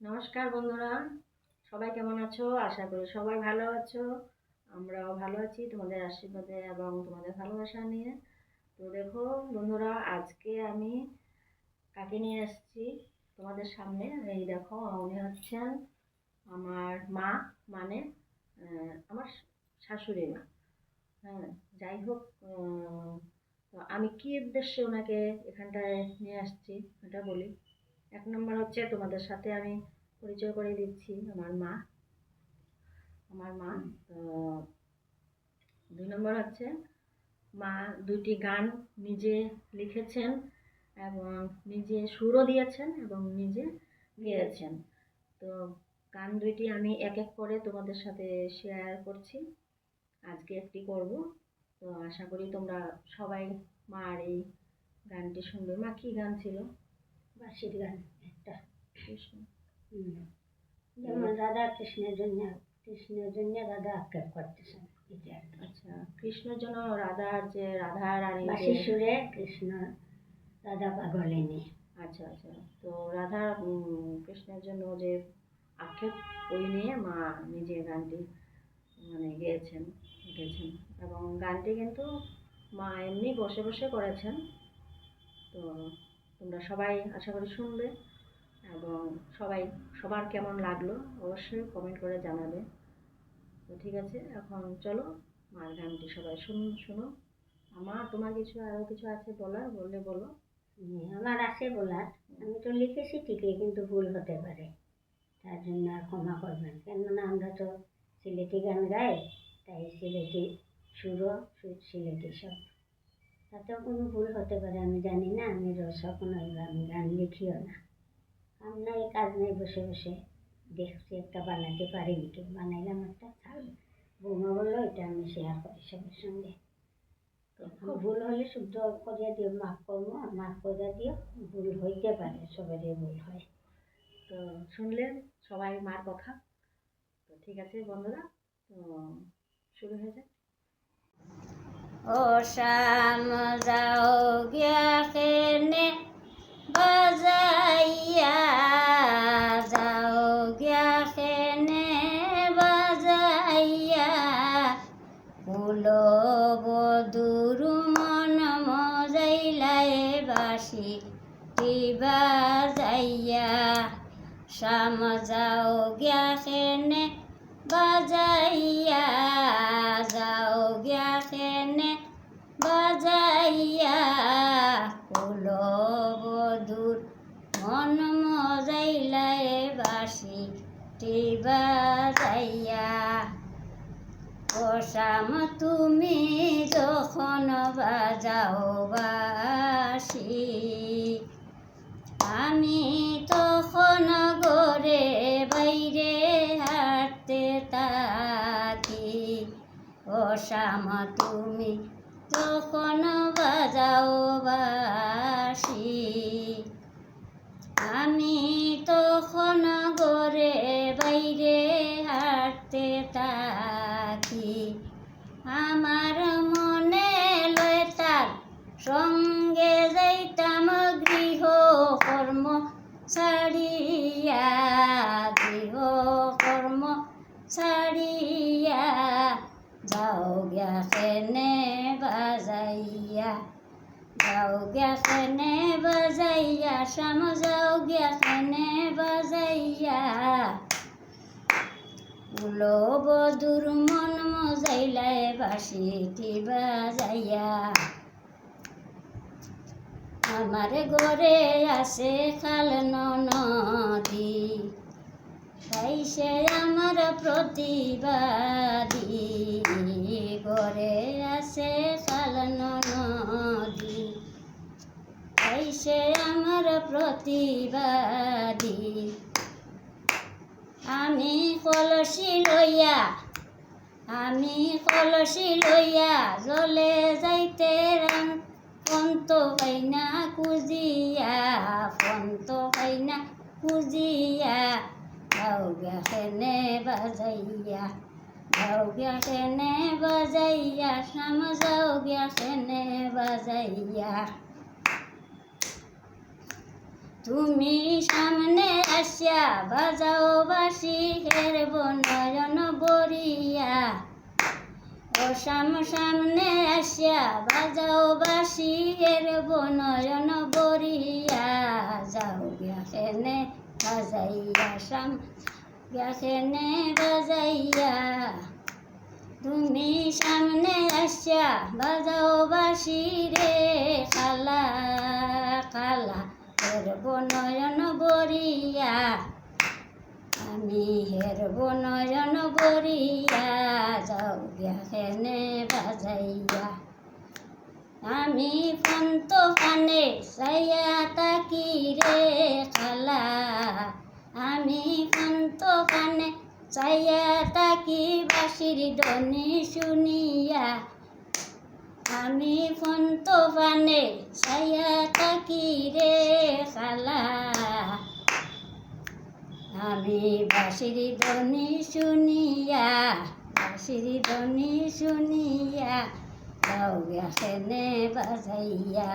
নমস্কার বন্ধুরা, সবাই কেমন আছো? আশা করি সবাই ভালো আছো। আমরাও ভালো আছি তোমাদের আশীর্বাদে এবং তোমাদের ভালোবাসা নিয়ে। তো দেখো বন্ধুরা, আজকে আমি কাকে নিয়ে এসেছি তোমাদের সামনে? এই দেখো, উনি হচ্ছেন আমার মা মানে আমার শাশুড়ি মা। হ্যাঁ যাই হোক তো আমি কি উদ্দেশ্যে ওনাকে এখানটায় নিয়ে আসছি? এটা বলি। এক নম্বর হচ্ছে তোমাদের সাথে আমি পরিচয় করে দিচ্ছি আমার মা। আমার মা তো দুই নম্বর হচ্ছে মা দুইটি গান নিজে লিখেছেন এবং নিজে সুরও দিয়েছেন এবং নিজে গেয়েছেন। তো গান দুইটি আমি এক এক করে তোমাদের সাথে শেয়ার করছি। আজকে একটি করব। তো আশা করি তোমরা সবাই মার এই গানটি শুনবে। মা কী গান ছিল? বাসির গান একটা। যেমন রাধা কৃষ্ণের জন্য কৃষ্ণের জন্য রাধা আক্ষেপ করতেছেন। আচ্ছা কৃষ্ণের জন্য রাধার যে রাধা রানী সুরে কৃষ্ণ রাধা পাগলিনী। আচ্ছা আচ্ছা। তো রাধা কৃষ্ণের জন্য যে আক্ষেপ ওই নিয়ে মা নিজে গানটি মানে গেয়েছেন গেয়েছেন। এবং গানটি কিন্তু মা এমনি বসে বসে করেছেন। তো তোমরা সবাই আশা করি শুনবে। এবং সবাই, সবার কেমন লাগল অবশ্যই কমেন্ট করে জানাবে। তো ঠিক আছে, এখন চলো মার গানটি সবাই শুন, শুনো। আমার তোমার কিছু আরও কিছু আছে বলার? বললে বলো। আমার আছে বলার। আমি তো লিখেছি ঠিকই, কিন্তু ভুল হতে পারে। তার জন্য আর ক্ষমা করবেন। কেননা আমরা তো সিলেটি গান গাই, তাই সিলেটি সুরও সিলেটি সব। তাতেও কোনো ভুল হতে পারে, আমি জানি না। আমি রসও কোনো আমি গান লিখিও না। আমরা এই কাজ নেই বসে বসে দেখছি একটা বানাতে পারি নাকি বানাইলাম একটা। থাক বৌমা বলল এটা আমি শেয়ার করি সবার সঙ্গে। ভুল হলে শুদ্ধ করিয়া দিও মাফ করব মাফ করিয়া দিও ভুল হইতে পারে সবারই ভুল হয়। তো শুনলেন সবাই মার কথা? তো ঠিক আছে বন্ধুরা তো শুরু হয়ে যায় ও শ্যাম যাও গিয়া কেনে বাজাইয়া যাও গিয়া কেনে বাজাইয়া। মজাইলাই বাসি টিবা যাইয়া শ্যাম যাও গিয়া কেনে বাজাইয়া, যাও গিয়া কেনে বাজাইয়া বধুর মন মজাইলাই বাসি টিবা যাইয়া তুমি যখন বাজাও বাসি। আমি তখন গরে বাইরে হাঁটতে ও শ্যাম তুমি তখন বাজাও বাসি। আমি সঙ্গে যাইতাম গৃহ কর্ম ছাড়িয়া গৃহ কর্ম ছাড়িয়া, যাও কেনে বাজাইয়া, যাও গিয়া কেনে বাজাইয়া, শ্যাম যাও গিয়া কেনে বাজাইয়া। উলো বধুর মন মজাইলাই বাসিটি বাজাইয়া। আমার ঘরে আসে খাল নদী তাই সে আমার প্রতিবাদী। ঘরে আসে খাল নদী তাই সে আমার প্রতিবাদী। আমি কলসি লইয়া, আমি কলসি লইয়া জলে যাইতে ফন্ত পাইনা খুঁজিয়া ফন্ত পাইনা খুঁজিয়া। গাও গেনে বাজাইয়া কেনে বাজাইয়া, শ্যাম যাও গিয়া কেনে বাজাইয়া। তুমি সামনে আসিয়া, বাজাও বাসি হেরব নয়ন বরিয়া ও সাম সামনে আসিয়া বাজাও বাসি হেরব নয়ন বরিয়া। যাও গেনে বাজাইয়া সাম গেনে বাজাইয়া। তুমি সামনে আসিয়া বাজাও বাসি রে খালা খালা হেরব নয়ন বরিয়া। আমি হেরব নয়ন বরিয়া যাও গেনে বাজাইয়া। আমি ফন্ত কানে সাইয়া তাকি রে খালা। আমি ফন্ত কানে চাইয়া তাকি বাসির দনি শুনিয়া। আমি ফন্ত পানে ছায়া তাকি রে খালা। আমি বাসির ধ্বনি শুনিয়া বাসির ধ্বনি শুনিয়া গাও গেছে বাজাইয়া।